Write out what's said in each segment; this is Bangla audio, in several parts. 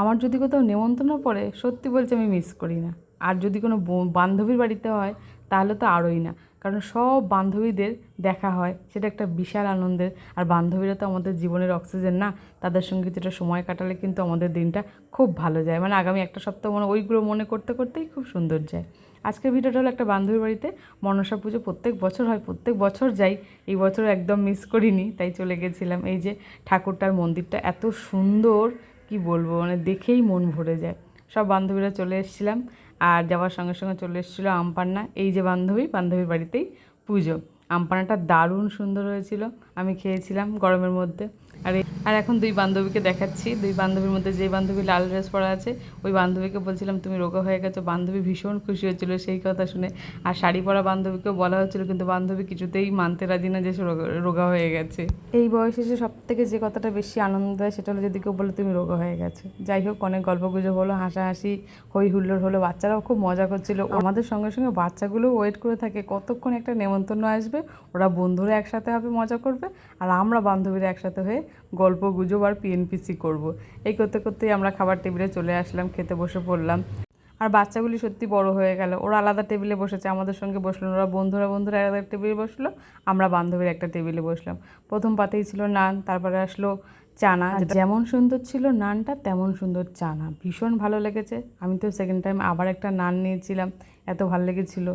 আমার যদি কোথাও নেমন্তন্ন পড়ে, সত্যি বলছি আমি মিস করি না। আর যদি কোনো বান্ধবীর বাড়িতে হয়, তাহলে তো আরোই না। কারণ সব বান্ধবীদের দেখা হয়, সেটা একটা বিশাল আনন্দের। আর বান্ধবীরা তো আমাদের জীবনের অক্সিজেন না, তাদের সঙ্গে যেটা সময় কাটালে কিন্তু আমাদের দিনটা খুব ভালো যায়। মানে আগামী একটা সপ্তাহ মনে, ওইগুলো মনে করতে করতেই খুব সুন্দর যায়। আজকের ভিডিওটা হলো একটা বান্ধবীর বাড়িতে। মনসা পুজো প্রত্যেক বছর হয়, প্রত্যেক বছর যাই। এই বছর একদম মিস করিনি, তাই চলে গেছিলাম। এই যে ঠাকুরটার মন্দিরটা এত সুন্দর কি বলব মানে দেখেই মন ভরে যায়। সব বান্ধবীরা চলে এসেছিলাম, আর যাওয়ার সঙ্গে সঙ্গে চলে এসেছিল আমপান্না এই যে বান্ধবী, বান্ধবীর বাড়িতেই পুজো। আমপান্নাটা দারুণ সুন্দর হয়েছিল। আমি খেয়েছিলাম গরমের মধ্যে। আর আর এখন দুই বান্ধবীকে দেখাচ্ছি। দুই বান্ধবীর মধ্যে যে বান্ধবী লাল ড্রেস পরা আছে, ওই বান্ধবীকে বলছিলাম, তুমি রোগা হয়ে গেছো। বান্ধবী ভীষণ খুশি হয়েছিল সেই কথা শুনে। আর শাড়ি পরা বান্ধবীকেও বলা হচ্ছিল কিন্তু বান্ধবী কিছুতেই মানতে রাজি না যে সে রোগা- হয়ে গেছে। এই বয়সে এসে সব থেকে যে কথাটা বেশি আনন্দ দেয় সেটা হলো যদি কেউ বলে, তুমি রোগা হয়ে গেছে। যাই হোক, অনেক গল্প গুজব হলো, হাসাহাসি হই হুল্লোড় হলো, বাচ্চারাও খুব মজা করছিল। আমাদের সঙ্গে সঙ্গে বাচ্চাগুলো ওয়েট করে থাকে। কতক্ষণ একটা নেমন্তন্ন আসবে ওরা বন্ধুরা একসাথে হবে মজা করবে আর আমরা বান্ধবীরা একসাথে হয়ে গল্প গুজব আর পিএনপিসি করব। এই করতে করতেই আমরা খাবার টেবিলে চলে আসলাম খেতে বসে পড়লাম। আর বাচ্চাগুলি সত্যি বড় হয়ে গেল। ওরা আলাদা টেবিলে বসেছে আমাদের সঙ্গে বসল ওরা বন্ধুরা বন্ধুরা আলাদা টেবিলে বসল আমরা বান্ধবীর একটা টেবিলে বসলাম। প্রথম পাতেই ছিল নান তারপরে আসলো চানা যেমন সুন্দর ছিল নানটা তেমন সুন্দর চানা। ভীষণ ভালো লেগেছে। আমি তো সেকেন্ড টাইম আবার একটা নান নিয়েছিলাম এত ভালো লেগেছিলো।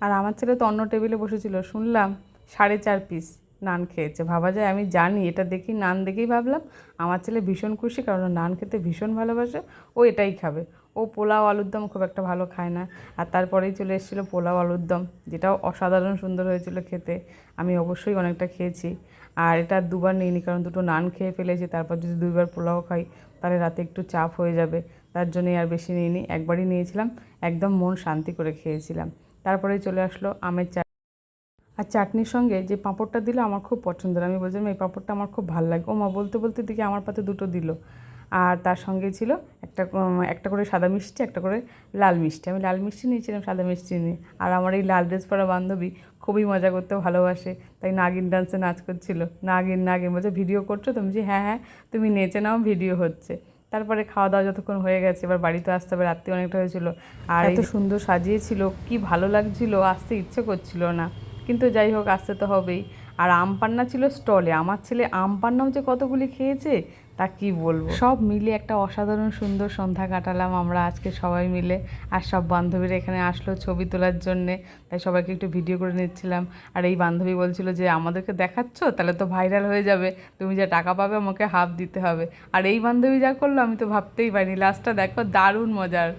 আর আমার ছেলে তো অন্য টেবিলে বসেছিল। শুনলাম সাড়ে চার পিস নান খেয়েছে। ভাবা যায়, আমি জানি, এটা দেখি, নান দেখেই ভাবলাম, আমার ছেলে ভীষণ খুশি কারণ নান খেতে ভীষণ ভালোবাসে, ও এটাই খাবে। ও পোলাও আলুর দম খুব একটা ভালো খায় না। আর তারপরেই চলে এসেছিল পোলাও আলুর দম, যেটাও অসাধারণ সুন্দর হয়েছিল খেতে। আমি অবশ্যই অনেকটা খেয়েছি। আর এটা দুবার নিইনি কারণ দুটো নান খেয়ে ফেলেছি, তারপর যদি দুইবার পোলাও খাই, তাহলে রাতে একটু চাপ হয়ে যাবে। তার জন্যই আর বেশি নিইনি, একবারই নিয়েছিলাম, একদম মন শান্তি করে খেয়েছিলাম। তারপরেই চলে আসলো আমের চাটনি। আর চাটনির সঙ্গে যে পাঁপড়টা দিল আমার খুব পছন্দের। আমি বলছিলাম এই পাঁপড়টা আমার খুব ভালো লাগে। ও মা বলতে বলতে দেখি আমার পাতে দুটো দিল। আর তার সঙ্গে ছিল একটা একটা করে সাদা মিষ্টি, একটা করে লাল মিষ্টি। আমি লাল মিষ্টি নিয়েছিলাম, সাদা মিষ্টি নিয়ে। আর আমার এই লাল ড্রেস পরা বান্ধবী খুবই মজা করতে ভালোবাসে। তাই নাগিন ডান্সে নাচ করছিল। নাগিন নাগিন বলছে, ভিডিও করছ? তুমি যে হ্যাঁ হ্যাঁ তুমি নেচে নাও, ভিডিও হচ্ছে। তারপরে খাওয়া দাওয়া যতক্ষণ হয়ে গেছে এবার বাড়িতে আসতে হবে রাত্রি অনেকটা হয়েছিল আর এত সুন্দর সাজিয়েছিল কি ভালো লাগছিল আসতে ইচ্ছে করছিল না। কিন্তু যাই হোক আসতে তো হবেই। আর আম পান্না ছিল স্টলে। আমার ছেলে আম পান্নাও যে কতগুলি খেয়েছে, তা কি বলব? সব মিলে একটা অসাধারণ সুন্দর সন্ধ্যা কাটালাম আমরা আজকে সবাই মিলে। আর সব বান্ধবীরা এখানে আসলো ছবি তোলার জন্যে, তাই সবাইকে একটু ভিডিও করে নিচ্ছিলাম। আর এই বান্ধবী বলছিল যে, আমাদেরকে দেখাচ্ছ? তাহলে তো ভাইরাল হয়ে যাবে। তুমি যা টাকা পাবে, আমাকে হাফ দিতে হবে। আর এই বান্ধবী যা করল, আমি তো ভাবতেই পারিনি। লাস্টটা দেখো, দারুণ মজার।